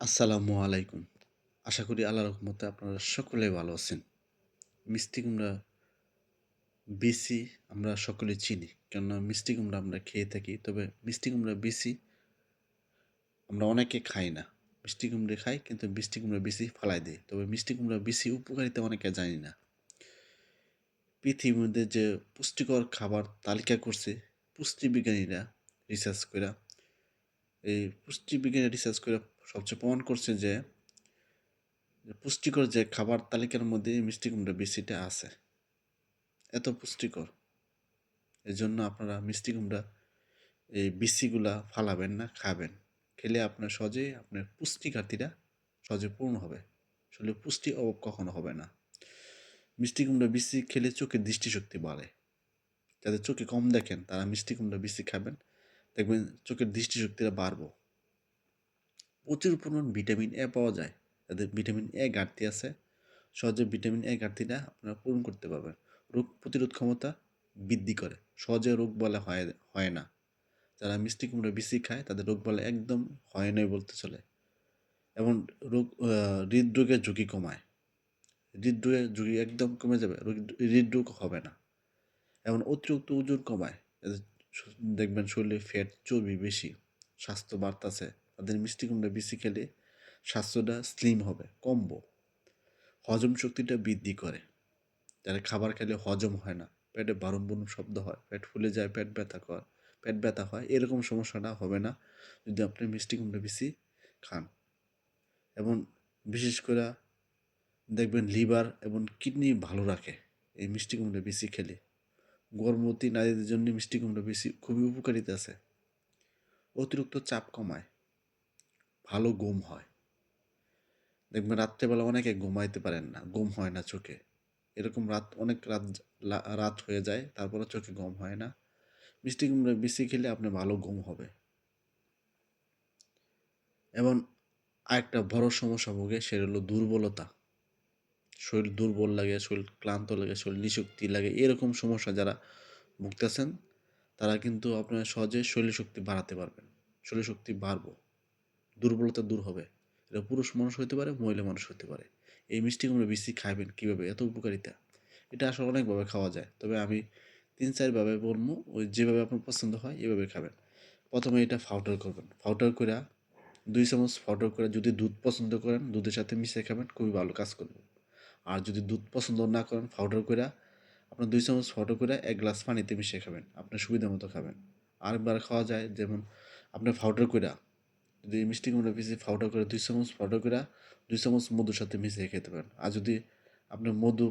আসসালামু আলাইকুম। আশা করি আল্লাহ রহমতে আপনারা সকলে ভালো আছেন। মিষ্টি কুমড়া বিসি আমরা সকলে চিনি, কেননা মিষ্টি কুমড়া আমরা খেয়ে থাকি। তবে মিষ্টি কুমড়া বিসি আমরা অনেকে খাই না। মিষ্টি কুমড়ে খাই, কিন্তু মিষ্টি কুমড়া বিসি ফালাই দিই তবে মিষ্টি কুমড়া বিসি উপকারিতা অনেকে জানি না। পৃথিবীর মধ্যে যে পুষ্টিকর খাবার তালিকা করছে, পুষ্টিবিজ্ঞানীরা রিসার্চ করে এই পুষ্টিবিজ্ঞানী রিসার্চ করে সবচেয়ে প্রমাণ করছে যে পুষ্টিকর যে খাবার তালিকার মধ্যে মিষ্টি কুমড়া বেশিটা আছে। এত পুষ্টিকর। এই জন্য আপনারা মিষ্টি কুমড়া এই বিসিগুলা ফালাবেন না, খাবেন। খেলে আপনার সহজেই আপনার পুষ্টি ঘাটতিটা সহজে পূর্ণ হবে। আসলে পুষ্টি অভাব কখনো হবে না। মিষ্টি কুমড়া বিসি খেলে চোখের দৃষ্টিশক্তি বাড়ে। যাদের চোখে কম দেখেন, তারা মিষ্টি কুমড়া বিসি খাবেন। দেখবেন চোখের দৃষ্টিশক্তিটা বাড়বো। প্রচুর পরিমাণ ভিটামিন এ পাওয়া যায়। যাদের ভিটামিন এ ঘাটতি আছে। সহজে ভিটামিন এ ঘাটতিটা আপনারা পূরণ করতে পারবেন। রোগ প্রতিরোধ ক্ষমতা বৃদ্ধি করে। সহজে রোগ বলে হয় হয় না। যারা মিষ্টি কুমড়া বেশি খায়, তাদের রোগ বলা একদম হয় নয় বলতে চলে। এবং রোগ হৃদরোগের ঝুঁকি কমায়। হৃদরোগের ঝুঁকি একদম কমে যাবে। রোগ, হৃদরোগ হবে না। এবং অতিরিক্ত ওজন কমায়। দেখবেন শরীরে ফ্যাট চর্বি বেশি। স্বাস্থ্য বাড়তাছে। তাদের মিষ্টি কুমড়া বেশি খেলে স্বাস্থ্যটা স্লিম হবে কমবো হজম শক্তিটা বৃদ্ধি করে। যারা খাবার খেলে হজম হয় না, পেটে বারম বুরুম শব্দ হয়, পেট ফুলে যায়, পেট ব্যথা কর, পেট ব্যথা হয়, এরকম সমস্যাটা হবে না যদি আপনি মিষ্টি কুমড়া বেশি খান। এবং বিশেষ করে দেখবেন লিভার এবং কিডনি ভালো রাখে এই মিষ্টি কুমড়া বেশি খেলে। গর্ভবতী নারীদের জন্য মিষ্টি কুমড়া বেশি খুবই উপকারিতা আছে। অতিরিক্ত চাপ কমায়। ভালো ঘুম হয়। দেখবেন রাত্রেবেলা অনেকে ঘুমাইতে পারেন না, ঘুম হয় না চোখে। এরকম রাত, অনেক রাত রাত হয়ে যায় তারপরে চোখে ঘুম হয় না। মিষ্টি কুমড়া বেশি খেলে আপনার ভালো ঘুম হবে। এবং আরেকটা বড় সমস্যা ভোগে, সেটা হলো দুর্বলতা। শরীর দুর্বল লাগে, শরীর ক্লান্ত লাগে, শরীর নিশক্তি লাগে, এরকম সমস্যা যারা ভুগতেছেন, তারা কিন্তু আপনার সহজে শরীর শক্তি বাড়াতে পারবেন। শরীর শক্তি বাড়বো। দুর্বলতা দূর হবে। এটা পুরুষ মানুষ হতে পারে, মহিলা মানুষ হতে পারে। এই মিষ্টি বেশি খাবেন কীভাবে? এত উপকারিতা। এটা আসলে অনেকভাবে খাওয়া যায়। তবে আমি তিন চারভাবে বলব, ওই যেভাবে আপনার পছন্দ হয়, এভাবে খাবেন। প্রথমে এটা ফাউটার করবেন। ফাউটার করে দুই চামচ ফাউটার করে যদি দুধ পছন্দ করেন, দুধের সাথে মিশিয়ে খাবেন, খুবই ভালো কাজ করবে। আর যদি দুধ পছন্দ না করেন ফাউডার করে আপনার দুই চামচ ফাউডার করে এক গ্লাস পানিতে মিশিয়ে খাবেন। আপনার সুবিধা মতো খাবেন। আরেকবার খাওয়া যায়, যেমন আপনার ফাউডার করে যদি মিষ্টি কুমড়া পিসি ফাউডার করে দুই চামচ ফাউডার করে, দুই চামচ মধুর সাথে মিশিয়ে খেতে পারেন। আর যদি আপনি মধু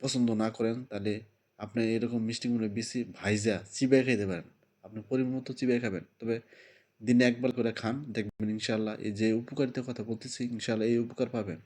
পছন্দ না করেন, তাহলে আপনি এরকম মিষ্টি কুমড়া বেশি ভাইজা চিবাই খেতে পারেন। আপনি পরিমাণ মতো চিবাই খাবেন। তবে দিনে একবার করে খান, দেখবেন ইনশাল্লাহ এই যে উপকারিতার কথা বলতেছি ইনশাল্লাহ এই উপকার পাবেন।